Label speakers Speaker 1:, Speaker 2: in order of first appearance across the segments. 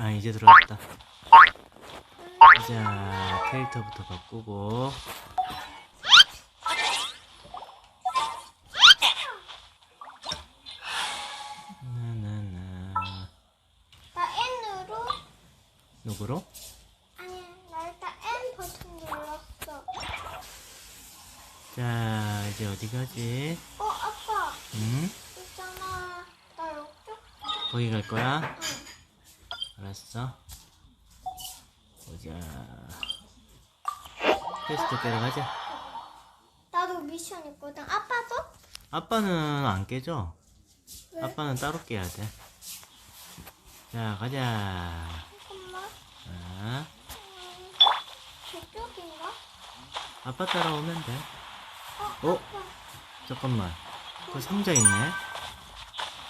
Speaker 1: 아 이제 들어왔다 자 캐릭터부터 바꾸고 나나나
Speaker 2: 나 N으로
Speaker 1: 누구로?
Speaker 2: 아니 나 일단 N 버튼 눌렀어.
Speaker 1: 자 이제 어디 가지?
Speaker 2: 어 아빠
Speaker 1: 응?
Speaker 2: 있잖아 나 이쪽
Speaker 1: 거기 갈 거야? 알았어 보자 퀘스트 깨러 가자
Speaker 2: 나도 미션 있거든. 아빠도?
Speaker 1: 아빠는 안 깨져
Speaker 2: 왜?
Speaker 1: 아빠는 따로 깨야 돼. 자, 가자.
Speaker 2: 잠깐만.
Speaker 1: 자,
Speaker 2: 음, 저쪽인가?
Speaker 1: 아빠 따라오면 돼.
Speaker 2: 어?
Speaker 1: 어?
Speaker 2: 아빠
Speaker 1: 잠깐만. 그 상자 있네.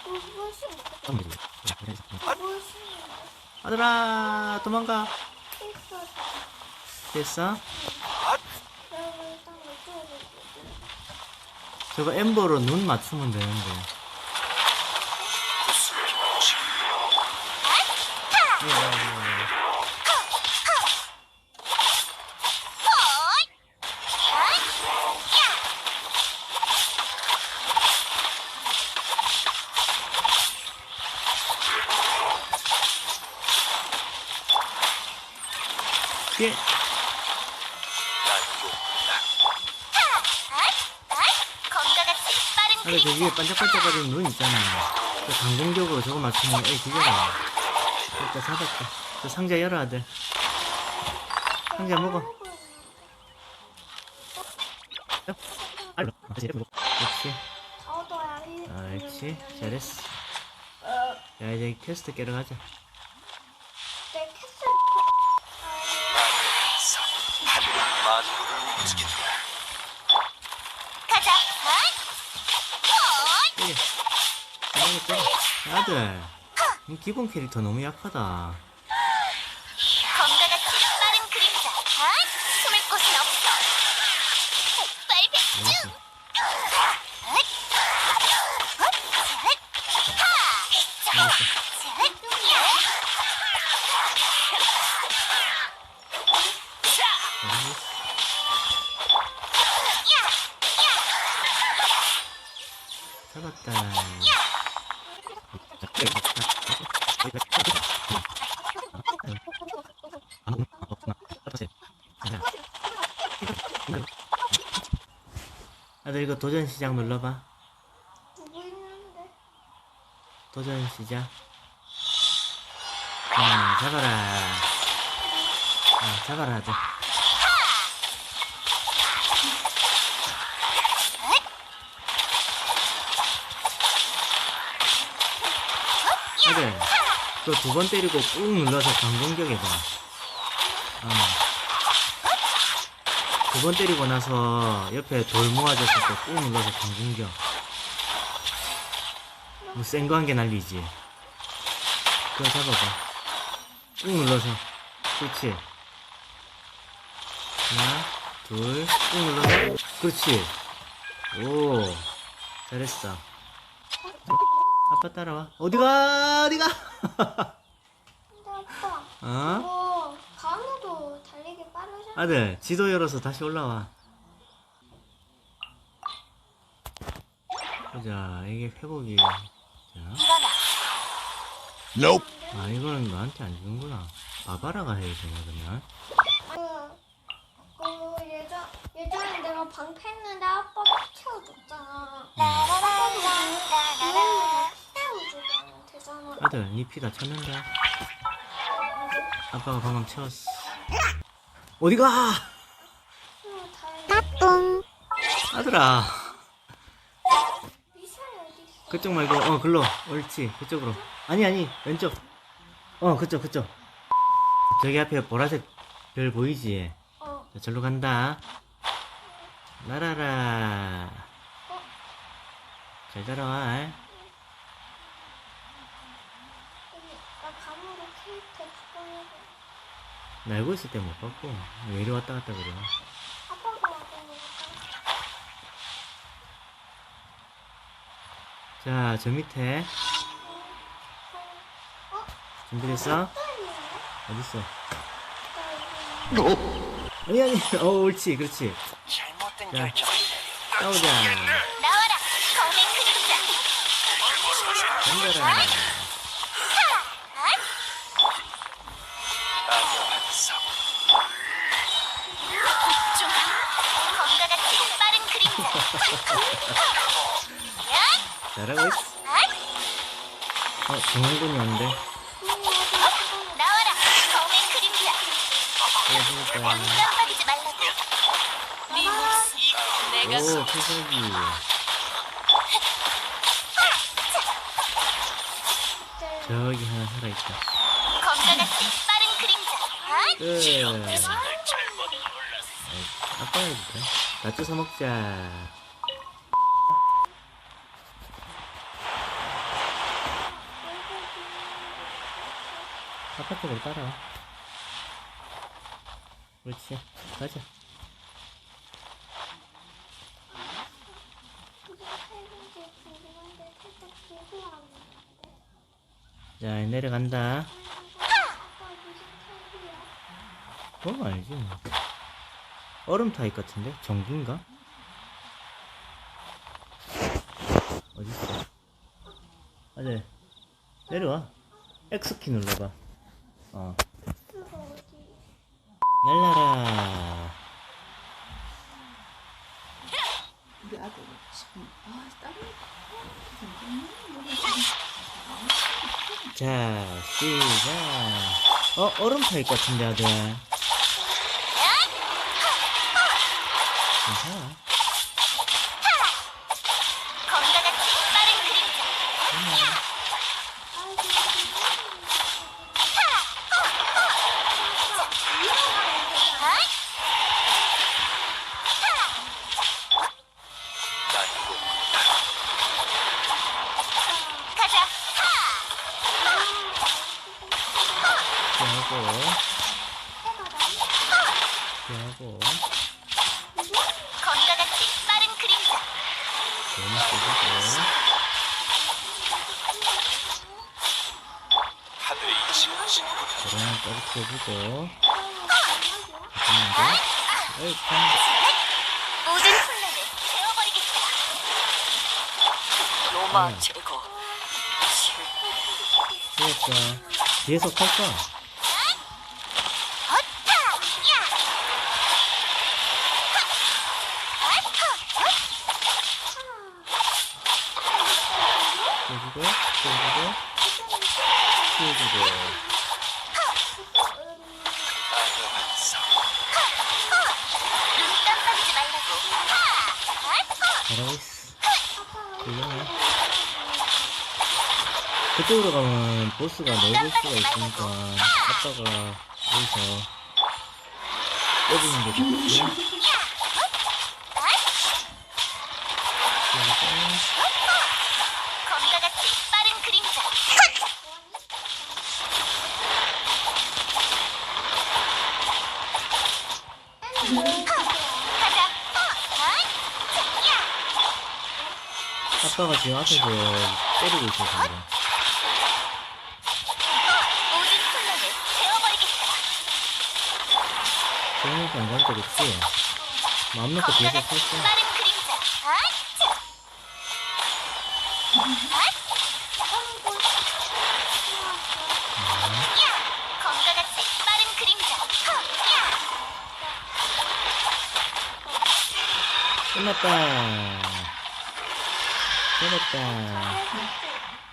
Speaker 2: 뭐 무엇이 무엇이
Speaker 1: 아들아, 도망가. 됐어? 저거 엠버로 눈 맞추면 되는데. 예. 예.
Speaker 3: 같이 빠른
Speaker 1: 아래 저 위에 반짝반짝거리는 눈 있잖아. 그 강공격으로 저거 맞추면 애 죽여라. 일단 잡았다. 저 상자 열어야 돼. 상자 먹어. 알로. 역시. 아, 역시. 잘했어. 자, 이제 퀘스트 깨러 가자.
Speaker 4: 움직인다.
Speaker 3: 가자.
Speaker 1: 때려. 가만히 때려. 아들. 이 기본 캐릭터 너무 약하다.
Speaker 3: 검과 같이 빠른 그림자. 숨을 곳은 없어. 폭발 백중.
Speaker 1: 알았어. 알았어. 알 아들 이거 도전 시작 눌러봐.
Speaker 2: 누구 있는데?
Speaker 1: 도전 시작. 자, 잡아라. 아, 잡아라, 아들. 아들, 그두번 때리고 꾹 눌러서 강공격해봐. 어. 두 번 때리고 나서 옆에 돌 모아졌을 때 꾹 눌러서 강공격. 뭐 센 거 한 개 날리지. 그거 잡아봐. 꾹 눌러서. 그렇지. 하나, 둘, 꾹 눌러서. 그렇지. 오, 잘했어. 아빠 따라와. 어디가, 어디가?
Speaker 2: 아빠.
Speaker 1: 어?
Speaker 2: 어, 간호도 달리기 빠르잖 아.
Speaker 1: 아들, 지도 열어서 다시 올라와. 보자, 이게 회복이. 자.
Speaker 4: Nope.
Speaker 1: 아, 이거는 너한테 안 주는구나. 바바라가 해야 그러면?
Speaker 2: 그, 그 예전 예전에 내가 방패했는데 아빠 채워줬잖아.
Speaker 1: 음.
Speaker 2: 아빠도 그거 채워주면 되잖아.
Speaker 1: 아들, 니피다 찼는데? 아빠가 방금 채웠어. 어디가?
Speaker 2: 어, 다행이다.
Speaker 1: 아들아.
Speaker 2: 어디?
Speaker 1: 그쪽 말고, 어, 글로. 옳지. 그쪽으로. 아니, 아니. 왼쪽. 어, 그쪽, 그쪽. 저기 앞에 보라색 별 보이지?
Speaker 2: 어,
Speaker 1: 자, 절로 간다. 날아라. 잘 따라와.
Speaker 2: 나 감으로 캐릭터 바꿔야
Speaker 1: 날고 있을 때 못 봤고. 왜 이리 왔다 갔다 그래. 자, 저 밑에.
Speaker 2: 어,
Speaker 1: 준비됐어? 어딨어? 아니 아니 어 옳지 그렇지
Speaker 5: 잘못된. 결정을
Speaker 1: 싸우자
Speaker 2: 나와라 검의 그림자
Speaker 1: 덤벼라 잘하고 있어! 어 정훈군이 오는데.
Speaker 2: 나와라. 검의 그림자
Speaker 1: 보여줄까.
Speaker 2: 눈 깜빡이지 말라고. 네 내가
Speaker 1: 오 필살기. 저기 하나 살아있다.
Speaker 2: 검과 같이 빠른 그림자!
Speaker 1: 끝
Speaker 5: 잘못
Speaker 1: 아빠가 해줄까? 나쭈 사먹자 아빠 쪽으로 따라와 그렇지 가자 자 내려간다 그건 알지 뭐. 얼음 타입 같은데? 전기인가? 어딨어? 아, 네. 내려와. X키 눌러봐. 어. 날라라.
Speaker 6: 우리 아들 지금 아
Speaker 1: 자, 시작. 어, 얼음 타입 같은데, 아들. 괜찮아. 그러나 떨어뜨려주고. 잠깐만.
Speaker 2: 모든 혼란을 태워버리겠다
Speaker 5: 로마 제거
Speaker 1: 수고했어. 뒤에서 칼 쏴.
Speaker 2: 어타! 야!
Speaker 1: 있어. 훌륭해. 그쪽으로 가면 보스가 넓을 수가 있으니까 아빠가 여기서 게 좋겠지.
Speaker 2: 검과 같이 빠른 그림자 가자 아이! 야!
Speaker 1: 아빠가 지금 앞에서 때리고 있어서 그래. 재밌는 안 가니까 좋지. 마음 놓고 뒤에서
Speaker 2: 야!
Speaker 1: 끝났다. 끝났다.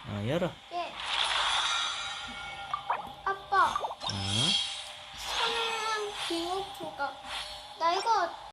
Speaker 1: 어, 열어.